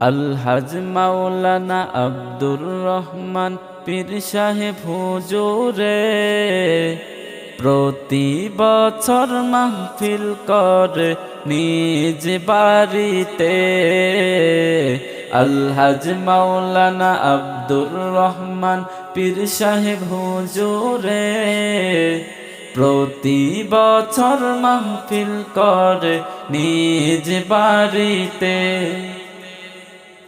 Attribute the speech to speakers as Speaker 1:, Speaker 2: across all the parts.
Speaker 1: আলহাজ মাওলানা আব্দুর রহমান পীর সাহেব হুজুরে, প্রতি বছর মাহফিল করে নিজ বাড়িতে। আলহাজ মাওলানা আব্দুর রহমান পীর সাহেব হুজুরে, প্রতি বছর মাহফিল করে নিজ বাড়িতে।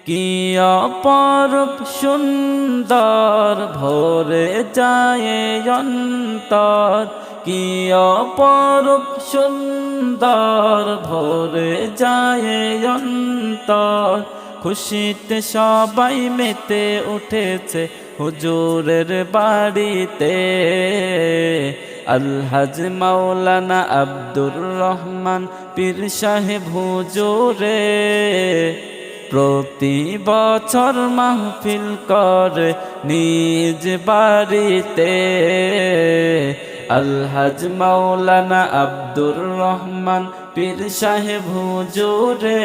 Speaker 1: কি অপরূপ সুন্দর ভরে যায় অন্তর। কি অপরূপ সুন্দর ভরে যায় অন্তর। খুশিতে সবাই মেতে উঠেছে হুজুরের বাড়িতে। আলহাজ মাওলানা আব্দুর রহমান পীর সাহেব হুজুরে। প্রতি বছর মাহফিল করে নিজ বাড়িতে। আলহাজ মাওলানা আব্দুর রহমান পীর সাহেব হুজুরে,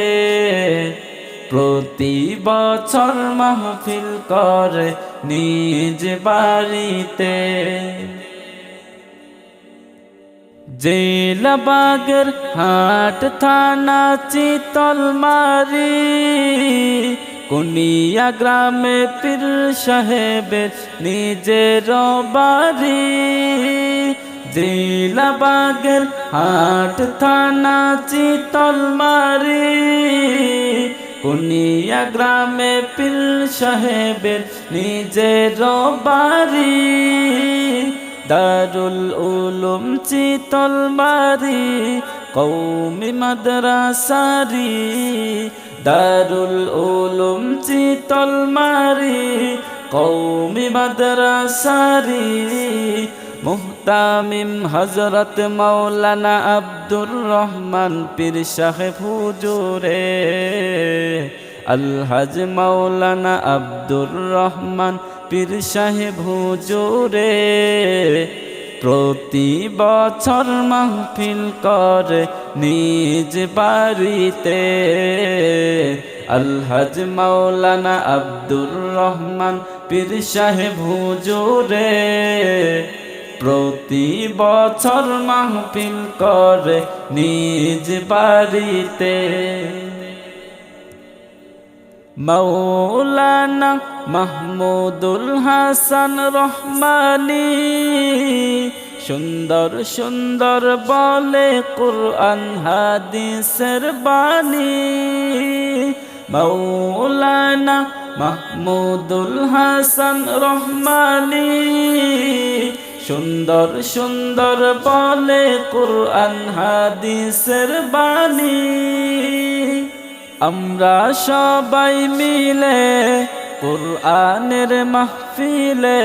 Speaker 1: প্রতি বছর মাহফিল করে নিজ বাড়িতে। জেলাবাগের হাট থানা চিতল মারি, কুনিয়া গ্রামে পীর সাহেবের নিজের বাড়ি। জেলাবাগের হাট থানা চিতল মারি, কুনিয়া গ্রামে পীর সাহেবের নিজের বাড়ি। দারুল উলুম চিতল বাড়ি কৌমি মাদ্রাসারি। দারুল উলুম চিতল মারি কৌমি মাদ্রাসারি। মুহতামিম হজরত মৌলানা আব্দুর রহমান পীর সাহেব হুজুরে। আলহাজ মৌলানা আব্দুর রহমান পীর সাহেব হুজুরে, প্রতি বছর মাহফিল করে নিজ বাড়িতে। আলহাজ মৌলানা আব্দুর রহমান পীর সাহেব হুজুরে, প্রতি বছর মাহফিল করে নিজ বাড়িতে। মৌলানা মাহমুদুল হাসান রহমানি সুন্দর সুন্দর বলে কুরআন হাদিসের বাণী। মৌলানা মাহমুদুল হাসান রহমানি সুন্দর সুন্দর বলে কুরআন হাদিসের বাণী। আমরা সবাই মিলে কোরআনের মাহফিলে,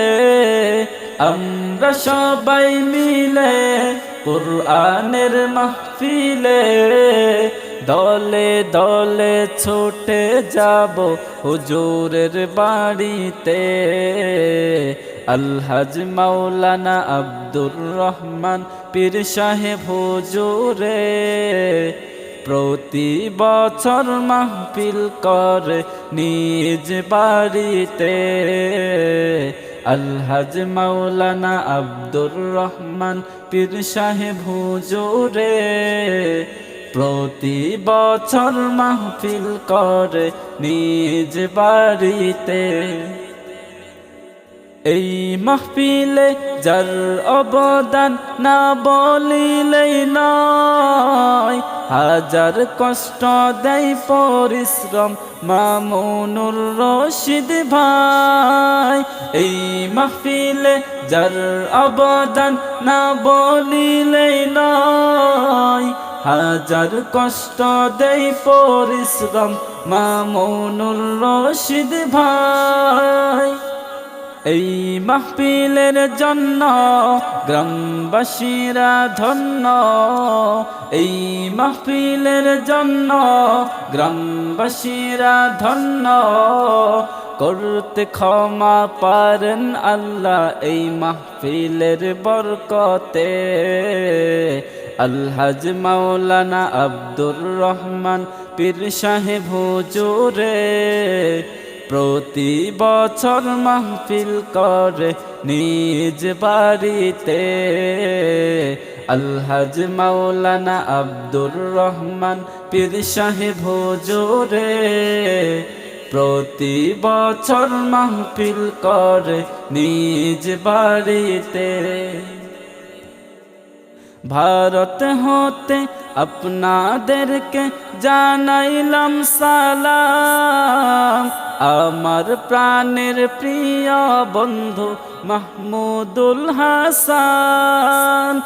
Speaker 1: আমরা সবাই মিলে কোরআনের মাহফিলে দলে দলে ছুটে যাব হুজুরের বাড়িতে। আলহাজ মাওলানা আব্দুর রহমান পীর সাহেব হুজুরে প্রতি বছর মাহফিল করে নিজ বাড়িতে। আলহাজ মাওলানা আব্দুর রহমান পীর সাহেব হুজুরে, প্রতি বছর মাহফিল করে নিজ বাড়িতে। এই মাহফিলে যার অবদান না বলিলেই নয়, হাজার কষ্ট দেয় পরিশ্রম মামুনুর রশিদ ভাই। এই মাহফিলে যার অবদান না বলিলেই নয়, হাজার কষ্ট দেয় পরিশ্রম মামুনুর রশিদ ভাই। এই মাহফিলের জন্য গ্রামবাসীরা ধন্য। এই মাহফিলের জন্য গ্রামবাসীরা ধন্য। করতে ক্ষমা পারেন আল্লাহ এই মাহফিলের বরকতে। আলহাজ মাওলানা আব্দুর রহমান পীর সাহেব হুজুরে। প্রতি বছর মাহফিল করে নিজ বাড়িতে। আলহাজ মাওলানা আব্দুর রহমান পীর সাহেব হুজুরে, প্রতি বছর মাহফিল করে নিজ বাড়িতে। ভারত হতে আপনাদেরকে জানাইলাম সালাম। আমার প্রাণের প্রিয় বন্ধু মাহমুদুল হাসান।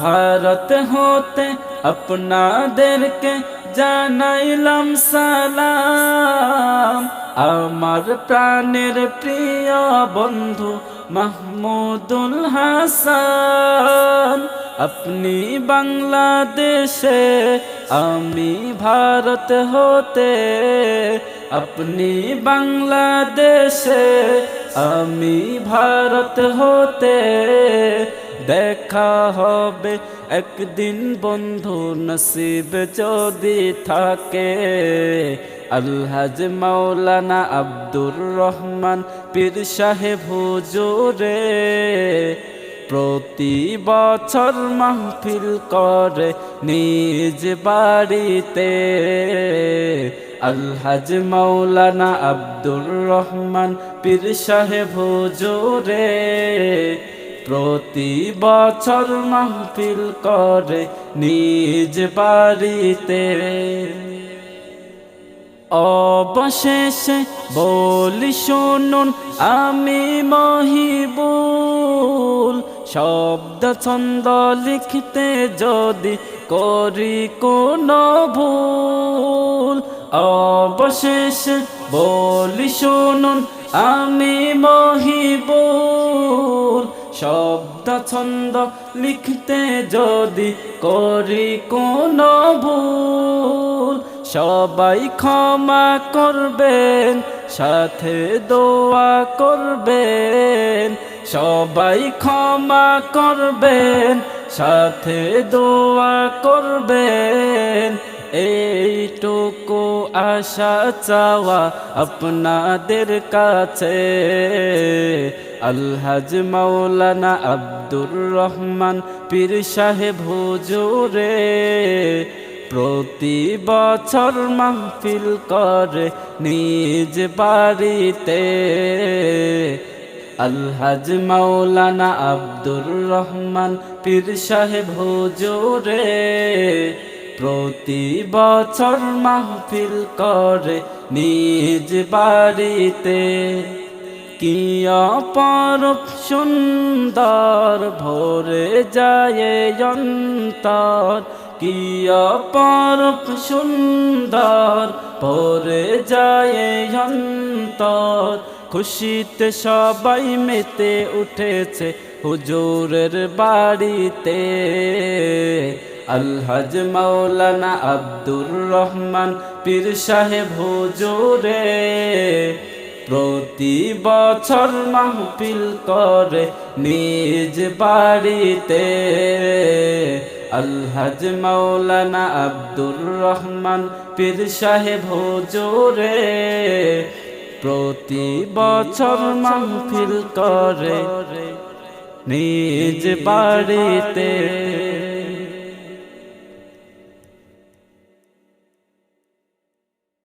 Speaker 1: ভারত হতে আপনাদেরকে জানাইলাম সালাম। আমার প্রাণের প্রিয় বন্ধু মাহমুদুল হাসান আপনি বাংলাদেশে আমি ভারত হতে আপনি বাংলাদেশে আমি ভারত হতে দেখা হবে একদিন বন্ধু নসিব যদি থাকে আলহাজ মাওলানা আব্দুর রহমান পীর সাহেব হুজুরে প্রতি বছর মাহফিল করে নিজ বাড়িতে আলহাজ মাওলানা আব্দুর রহমান পীর সাহেব হুজুরে প্রতি বছর মাহফিল করে নিজ বাড়িতে। অবশেষে বলি শুনুন, আমি মহিবুল। শব্দ ছন্দ লিখতে যদি করি কোনো ভুল, অবশেষে বলি শুনুন, আমি মহিবুল। শব্দ ছন্দ লিখতে যদি করি কোনো ভুল, সবাই ক্ষমা করবেন, সাথে দোয়া করবেন, সবাই ক্ষমা করবেন, সাথে দোয়া করবেন। এইটুকু আশা, চাওয়া আপনাদের কাছে। আলহাজ মাওলানা আব্দুর রহমান পীর সাহেব হুজুরে, প্রতি বছর মাহফিল করে নিজ বাড়িতে। আলহাজ মাওলানা আব্দুর রহমান পীর সাহেব হুজুরে, প্রতি বছর মাহফিল করে নিজ বাড়িতে। কিয়া পারব সুন্দর ভরে যায় অন্তর কিয়া পারব সুন্দর ভরে যায় অন্তর খুশিতে সবাই মেতে উঠেছে হুজুরের বাড়িতে আলহাজ মাওলানা আব্দুর রহমান পীর সাহেব হুজুরে প্রতি বছর মাহফিল করে নিজ বাড়িতে। আলহাজ মাওলানা আব্দুর রহমান পীর সাহেব হুজুরে, প্রতি বছর মাহফিল করে নিজ বাড়িতে।